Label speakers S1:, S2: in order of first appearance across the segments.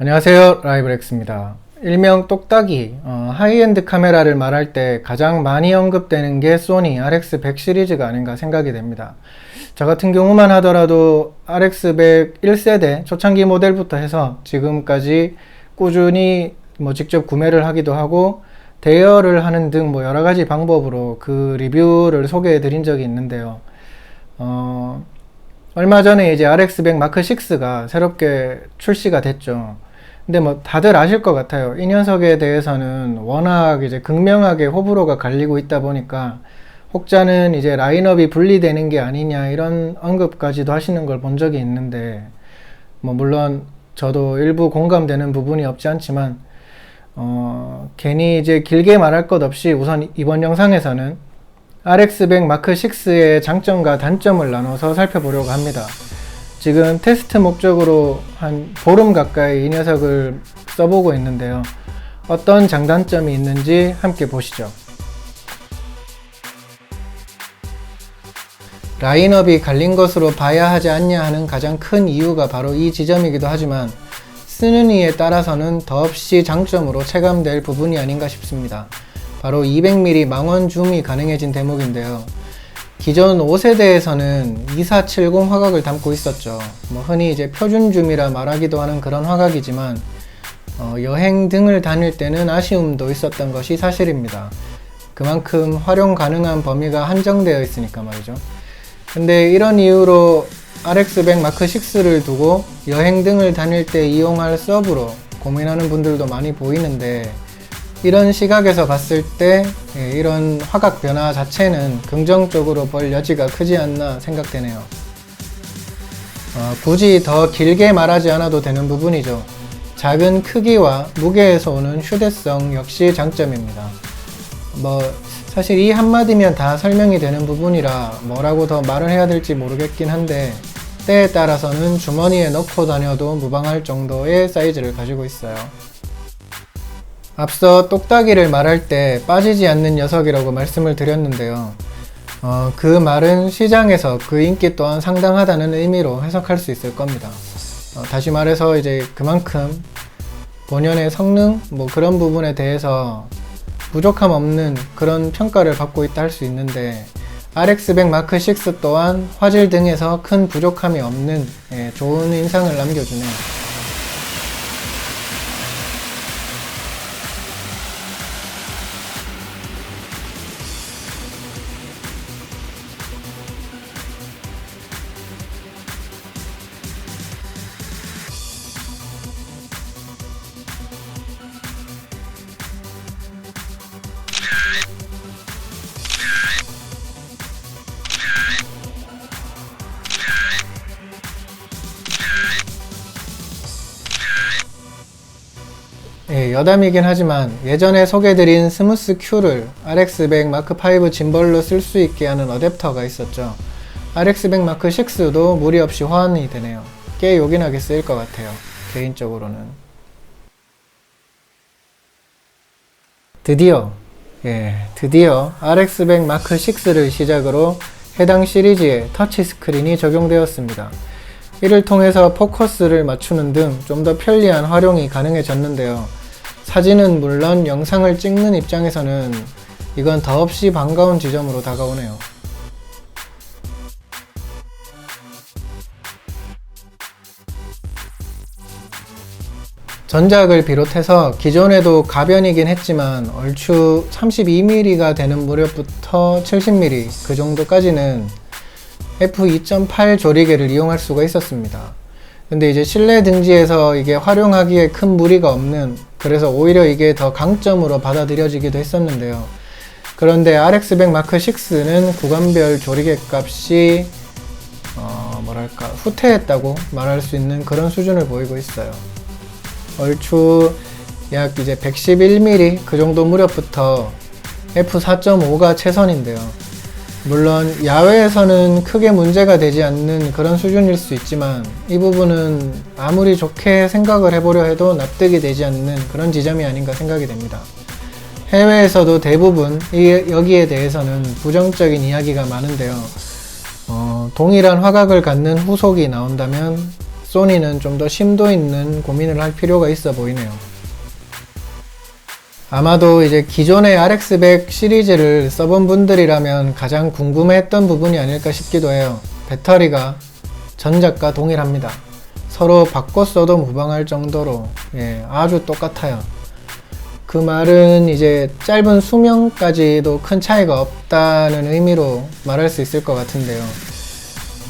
S1: 안녕하세요 라이브렉스입니다. 일명 똑딱이 어, 하이엔드 카메라를 말할 때 가장 많이 언급되는 게 소니 RX100 시리즈가 아닌가 생각이 됩니다. 저 같은 경우만 하더라도 RX100 1세대 초창기 모델부터 해서 지금까지 꾸준히 뭐 직접 구매를 하기도 하고 대여를 하는 등 뭐 여러 가지 방법으로 그 리뷰를 소개해 드린 적이 있는데요. 어, 얼마 전에 이제 RX100 마크 6가 새롭게 출시가 됐죠. 근데 뭐 다들 아실 것 같아요. 이 녀석에 대해서는 워낙 이제 극명하게 호불호가 갈리고 있다 보니까 혹자는 이제 라인업이 분리되는 게 아니냐 이런 언급까지도 하시는 걸 본 적이 있는데 뭐 물론 저도 일부 공감되는 부분이 없지 않지만 어 괜히 이제 길게 말할 것 없이 우선 이번 영상에서는 RX100 마크 6의 장점과 단점을 나눠서 살펴보려고 합니다. 지금 테스트 목적으로 한 보름 가까이 이 녀석을 써보고 있는데요. 어떤 장단점이 있는지 함께 보시죠. 라인업이 갈린 것으로 봐야 하지 않냐 하는 가장 큰 이유가 바로 이 지점이기도 하지만 쓰는 이에 따라서는 더없이 장점으로 체감될 부분이 아닌가 싶습니다. 바로 200mm 망원 줌이 가능해진 대목인데요. 기존 5세대에서는 2470 화각을 담고 있었죠. 뭐 흔히 이제 표준 줌이라 말하기도 하는 그런 화각이지만 어, 여행 등을 다닐 때는 아쉬움도 있었던 것이 사실입니다. 그만큼 활용 가능한 범위가 한정되어 있으니까 말이죠. 근데 이런 이유로 RX100 마크 6를 두고 여행 등을 다닐 때 이용할 서브로 고민하는 분들도 많이 보이는데 이런 시각에서 봤을 때 예, 이런 화각 변화 자체는 긍정적으로 볼 여지가 크지 않나 생각되네요. 어, 굳이 더 길게 말하지 않아도 되는 부분이죠. 작은 크기와 무게에서 오는 휴대성 역시 장점입니다. 뭐 사실 이 한마디면 다 설명이 되는 부분이라 뭐라고 더 말을 해야 될지 모르겠긴 한데 때에 따라서는 주머니에 넣고 다녀도 무방할 정도의 사이즈를 가지고 있어요. 앞서 똑딱이를 말할 때 빠지지 않는 녀석이라고 말씀을 드렸는데요. 어, 그 말은 시장에서 그 인기 또한 상당하다는 의미로 해석할 수 있을 겁니다. 어, 다시 말해서 이제 그만큼 본연의 성능 뭐 그런 부분에 대해서 부족함 없는 그런 평가를 받고 있다 할 수 있는데 RX100 마크 6 또한 화질 등에서 큰 부족함이 없는 예, 좋은 인상을 남겨주네요. 예, 여담이긴 하지만 예전에 소개드린 스무스 Q를 RX100 마크 5 짐벌로 쓸 수 있게 하는 어댑터가 있었죠. RX100 마크 6도 무리 없이 호환이 되네요. 꽤 요긴하게 쓰일 것 같아요. 개인적으로는. 드디어, 예, 드디어 RX100 마크 6를 시작으로 해당 시리즈에 터치 스크린이 적용되었습니다. 이를 통해서 포커스를 맞추는 등 좀 더 편리한 활용이 가능해졌는데요. 사진은 물론 영상을 찍는 입장에서는 이건 더없이 반가운 지점으로 다가오네요. 전작을 비롯해서 기존에도 가변이긴 했지만 얼추 32mm가 되는 무렵부터 70mm 그 정도까지는 f2.8 조리개를 이용할 수가 있었습니다. 근데 이제 실내 등지에서 이게 활용하기에 큰 무리가 없는 그래서 오히려 이게 더 강점으로 받아들여지기도 했었는데요. 그런데 RX100 마크 6는 구간별 조리개 값이 어 뭐랄까 후퇴했다고 말할 수 있는 그런 수준을 보이고 있어요. 얼추 약 이제 111mm 그 정도 무렵부터 f4.5가 최선인데요. 물론 야외에서는 크게 문제가 되지 않는 그런 수준일 수 있지만 이 부분은 아무리 좋게 생각을 해보려 해도 납득이 되지 않는 그런 지점이 아닌가 생각이 됩니다. 해외에서도 대부분 이, 여기에 대해서는 부정적인 이야기가 많은데요. 어, 동일한 화각을 갖는 후속이 나온다면 소니는 좀 더 심도 있는 고민을 할 필요가 있어 보이네요. 아마도 이제 기존의 RX100 시리즈를 써본 분들이라면 가장 궁금해했던 부분이 아닐까 싶기도 해요. 배터리가 전작과 동일합니다. 서로 바꿔 써도 무방할 정도로 예, 아주 똑같아요. 그 말은 이제 짧은 수명까지도 큰 차이가 없다는 의미로 말할 수 있을 것 같은데요.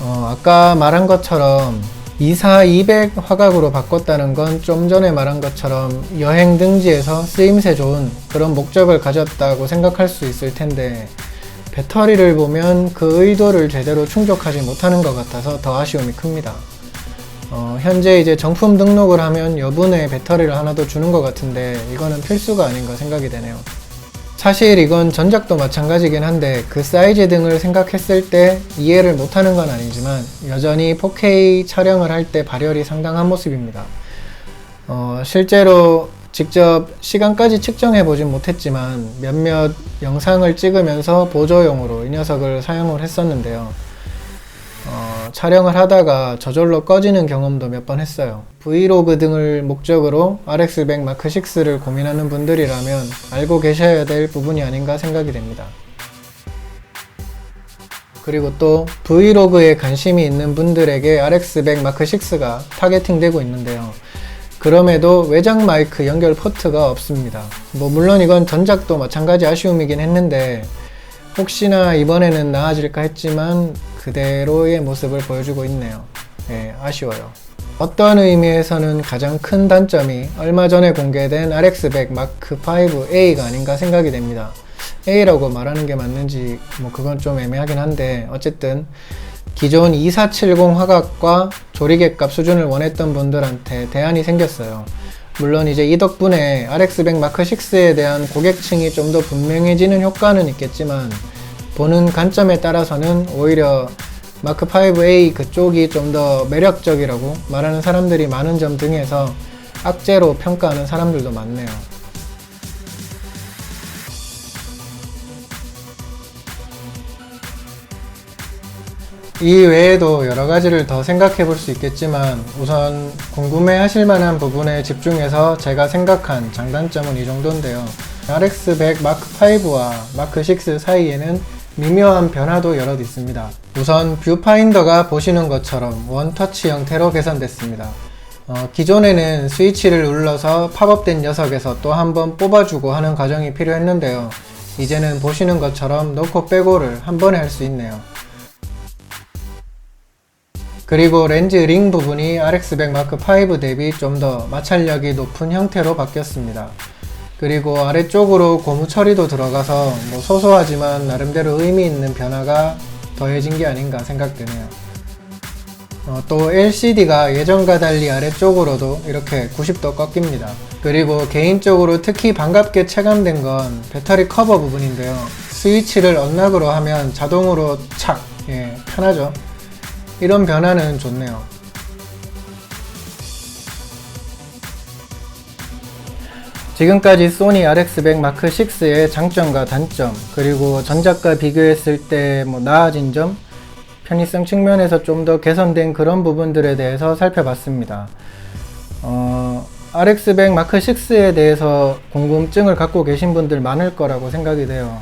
S1: 어, 아까 말한 것처럼 24, 200 화각으로 바꿨다는 건 좀 전에 말한 것처럼 여행 등지에서 쓰임새 좋은 그런 목적을 가졌다고 생각할 수 있을 텐데 배터리를 보면 그 의도를 제대로 충족하지 못하는 것 같아서 더 아쉬움이 큽니다. 어, 현재 이제 정품 등록을 하면 여분의 배터리를 하나 더 주는 것 같은데 이거는 필수가 아닌가 생각이 되네요. 사실 이건 전작도 마찬가지긴 한데 그 사이즈 등을 생각했을 때 이해를 못하는 건 아니지만 여전히 4K 촬영을 할 때 발열이 상당한 모습입니다. 어, 실제로 직접 시간까지 측정해 보진 못했지만 몇몇 영상을 찍으면서 보조용으로 이 녀석을 사용을 했었는데요. 어, 촬영을 하다가 저절로 꺼지는 경험도 몇 번 했어요. 브이로그 등을 목적으로 RX100 마크 6를 고민하는 분들이라면 알고 계셔야 될 부분이 아닌가 생각이 됩니다. 그리고 또 브이로그에 관심이 있는 분들에게 RX100 마크 6가 타겟팅 되고 있는데요. 그럼에도 외장 마이크 연결 포트가 없습니다. 뭐 물론 이건 전작도 마찬가지 아쉬움이긴 했는데 혹시나 이번에는 나아질까 했지만 그대로의 모습을 보여주고 있네요. 예, 아쉬워요. 어떤 의미에서는 가장 큰 단점이 얼마 전에 공개된 RX100 마크 5A가 아닌가 생각이 됩니다. A라고 말하는 게 맞는지 뭐 그건 좀 애매하긴 한데 어쨌든 기존 2470 화각과 조리개 값 수준을 원했던 분들한테 대안이 생겼어요. 물론 이제 이 덕분에 RX100 마크 6에 대한 고객층이 좀 더 분명해지는 효과는 있겠지만 보는 관점에 따라서는 오히려 마크 5A 그쪽이 좀 더 매력적이라고 말하는 사람들이 많은 점 등에서 악재로 평가하는 사람들도 많네요. 이 외에도 여러 가지를 더 생각해 볼 수 있겠지만 우선 궁금해 하실 만한 부분에 집중해서 제가 생각한 장단점은 이 정도인데요. RX100 마크 5와 마크 6 사이에는 미묘한 변화도 여럿 있습니다. 우선 뷰파인더가 보시는 것처럼 원터치 형태로 개선됐습니다. 어, 기존에는 스위치를 눌러서 팝업된 녀석에서 또 한 번 뽑아주고 하는 과정이 필요했는데요. 이제는 보시는 것처럼 넣고 빼고를 한 번에 할 수 있네요. 그리고 렌즈 링 부분이 RX100 마크 5 대비 좀 더 마찰력이 높은 형태로 바뀌었습니다. 그리고 아래쪽으로 고무 처리도 들어가서 뭐 소소하지만 나름대로 의미 있는 변화가 더해진 게 아닌가 생각되네요. 어, 또 LCD가 예전과 달리 아래쪽으로도 이렇게 90도 꺾입니다. 그리고 개인적으로 특히 반갑게 체감된 건 배터리 커버 부분인데요. 스위치를 언락으로 하면 자동으로 착, 예, 편하죠. 이런 변화는 좋네요. 지금까지 소니 RX100 마크 6의 장점과 단점, 그리고 전작과 비교했을 때 뭐 나아진 점, 편의성 측면에서 좀 더 개선된 그런 부분들에 대해서 살펴봤습니다. 어, RX100 마크 6에 대해서 궁금증을 갖고 계신 분들 많을 거라고 생각이 돼요.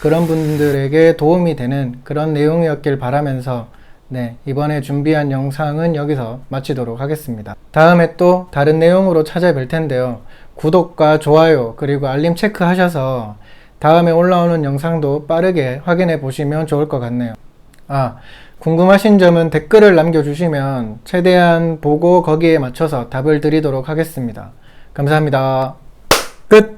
S1: 그런 분들에게 도움이 되는 그런 내용이었길 바라면서 네, 이번에 준비한 영상은 여기서 마치도록 하겠습니다. 다음에 또 다른 내용으로 찾아뵐 텐데요. 구독과 좋아요 그리고 알림 체크하셔서 다음에 올라오는 영상도 빠르게 확인해 보시면 좋을 것 같네요. 아, 궁금하신 점은 댓글을 남겨주시면 최대한 보고 거기에 맞춰서 답을 드리도록 하겠습니다. 감사합니다. 끝!